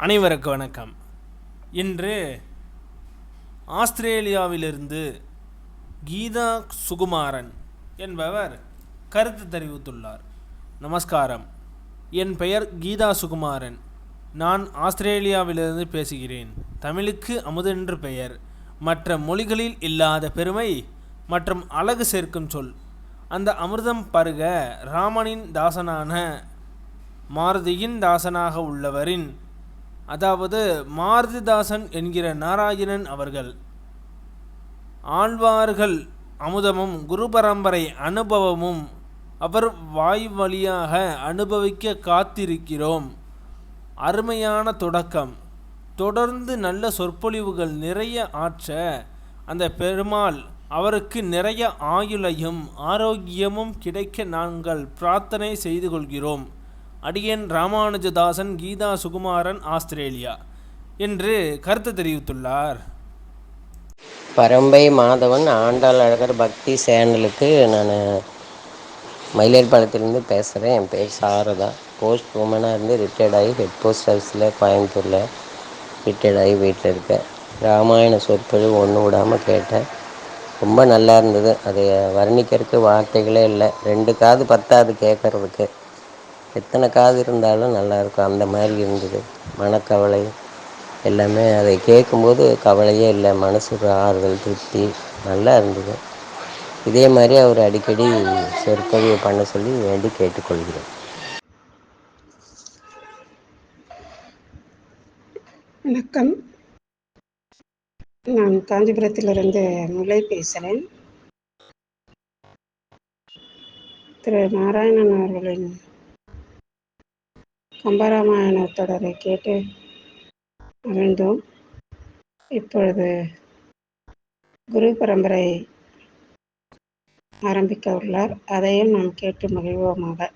அனைவருக்கு வணக்கம். இன்று ஆஸ்திரேலியாவிலிருந்து கீதா சுகுமாரன் என்பவர் கருத்து தெரிவித்துள்ளார். நமஸ்காரம். என் பெயர் கீதா சுகுமாரன். நான் ஆஸ்திரேலியாவிலிருந்து பேசுகிறேன். தமிழுக்கு அமுதென்று பெயர். மற்ற மொழிகளில் இல்லாத பெருமை மற்றும் அழகு சேர்க்கும் சொல். அந்த அமிர்தம் பருக ராமனின் தாசனான மாருதியின் தாசனாக உள்ளவரின் அதாவது மாருதிதாசன் என்கிற நாராயணன் அவர்கள் ஆழ்வார்கள் அமுதமும் குரு பரம்பரை அனுபவமும் அவர் வாய் வழியாக அனுபவிக்க காத்திருக்கிறோம். அருமையான தொடக்கம். தொடர்ந்து நல்ல சொற்பொழிவுகள் நிறைய ஆற்ற அந்த பெருமாள் அவருக்கு நிறைய ஆயுளையும் ஆரோக்கியமும் கிடைக்க நாங்கள் பிரார்த்தனை செய்து கொள்கிறோம். அடியன் ராமானுஜதாசன் கீதா சுகுமாரன் ஆஸ்திரேலியா என்று கருத்து தெரிவித்துள்ளார். பரம்பை மாதவன் ஆண்டாள் அழகர் பக்தி சேனலுக்கு நான் மயிலேற்பாளையத்துலேருந்து பேசுகிறேன் என் பேர் சாரதா. போஸ்ட் உமனாக இருந்து ரிட்டையர்ட் ஆகி ஹெட் போஸ்ட் ஹவுஸில் கோயம்புத்தூரில் ரிட்டையர்ட் ஆகி வீட்டில் இருக்கேன். ராமாயண சொற்பொழிவு ஒன்று விடாமல் கேட்டேன். ரொம்ப நல்லா இருந்தது. அதை வர்ணிக்கிறதுக்கு வார்த்தைகளே இல்லை. ரெண்டு காது பத்தாது கேட்குறதுக்கு. எத்தனை காது இருந்தாலும் நல்லாயிருக்கும். அந்த மாதிரி இருந்தது. மனக்கவலை எல்லாமே அதை கேட்கும்போது கவலையே இல்லை. மனசுக்கு ஆறுதல் திருப்தி நல்லா இருந்தது. இதே மாதிரி அவர் அடிக்கடி சொற்பொழிவு பண்ண சொல்லி வேண்டி கேட்டுக்கொள்கிறேன். வணக்கம். நான் காஞ்சிபுரத்திலிருந்து முல்லை பேசுகிறேன் திரு நாராயணன் அவர்களின் கம்பராமாயண தொடரை கேட்டு மகிழ்ந்தோம். இப்பொழுது குரு பரம்பரை ஆரம்பிக்க உள்ளார். அதையும் நாம் கேட்டு மகிழ்வோமாக.